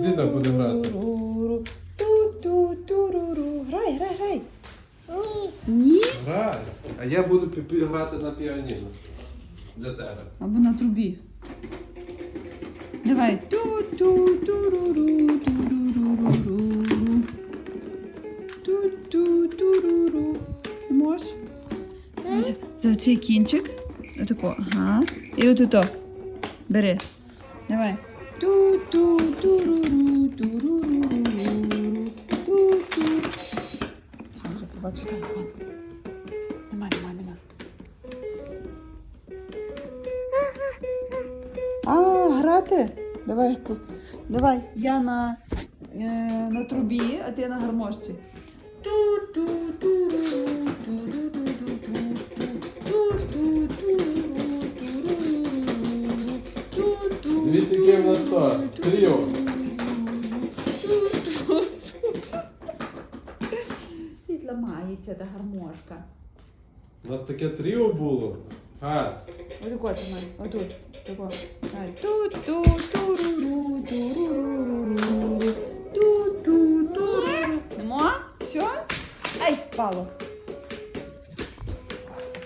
Діда буде грати. Туруру, ту-ту-туруру. Грай, грай, грай. Ні. Грай. А я буду пі- пі- грати на піаніно. Для тебе. Або на трубі. Давай. Ту-ту-туруру, туруруруру. Ту-ту-туруру. Мож. За- За цей кінчик. Отако. Ага. І отуто. Бери. Давай. Ту-ту-туруру, вже побачив телефон. Нема, нема, нема. А, грати? Давай, давай, я на, е, на трубі, а ти на гармошці. Дивіться, яке в нас то. Тріо. І зламається та гармошка. У нас таке тріо було. А, Отако тримай, отут. Тако. Давай. Ту-ту, ру ру Ту-ту, туруру. Нема? Все? Ай, впало.